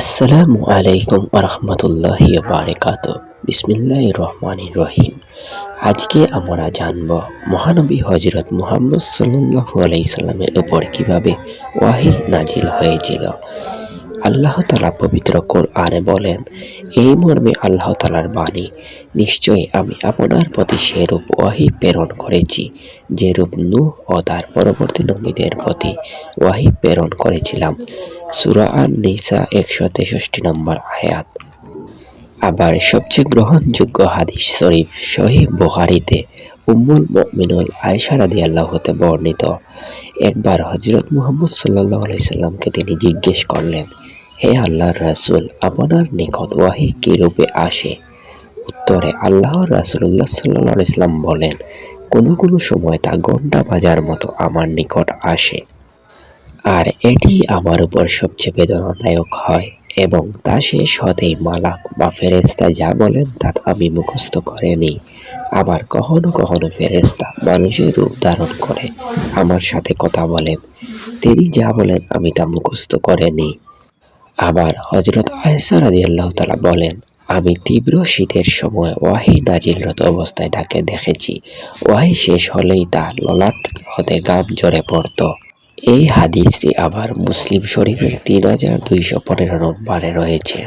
আসসালামু আলাইকুম আরহামতুল্লাহি বারেকাত বিসমিল্লাহ রহমান রহিম। আজকে আমরা জানব মহানবী হজরত মুহাম্মদ সাল্লাল্লাহু আলাইহি সাল্লামের উপর কীভাবে ওয়াহি নাজিল হয়েছিল। আল্লাহ তালা পবিত্র কোরআনে বলেন, এই মর্মে আল্লাহ তালার বাণী, নিশ্চয়ই আমি আপনার প্রতি সেরূপ ওয়াহি প্রেরণ করেছি, যেরূপ নু ও তার পরবর্তী নবীদের প্রতি ওয়াহি প্রেরণ করেছিলাম। সুরা আন নিসা একশো তেষট্টি নম্বর আয়াত। আবার সবচেয়ে গ্রহণযোগ্য হাদিস শরীফ শহীদ বুহারিতে উম্মুল মিনুল আয়সা রাদি আল্লাহ হতে বর্ণিত। একবার হজরত মুহাম্মদ সাল্লাহ আলাইসাল্লামকে তিনি জিজ্ঞেস করলেন হে আল্লাহর রাসূল, আপনার নিকট ওয়াহি কি রূপে আসে? উত্তরে, আল্লাহর রাসূলুল্লাহ সাল্লাহ ইসলাম বলেন, কোনো কোনো সময় তা ঘণ্টা বাজার মতো আমার নিকট আসে। আর এটি আমার উপর সবচেয়ে বেদনাদায়ক হয় এবং তা শেষ হতেই মালাক বা ফেরেস্তা যা বলেন তা আমি মুখস্থ করে নিই আবার কখনো কখনো ফেরেস্তা মানুষের রূপ ধারণ করে, আমার সাথে কথা বলেন। তিনি যা বলেন আমি তা মুখস্থ করে নিই আবার হজরত আয়সা রাজি আল্লাহ তালা বলেন, আমি তীব্র শীতের সময় ওয়াহি নাজিলরত অবস্থায় তাকে দেখেছি। ওয়াহি শেষ হলেই তা ললাট হতে গাম জ্বরে পড়ত। এই হাদিসটি আবার মুসলিম শরীফের তিন হাজার দুইশো পনেরো নম্বরে রয়েছে।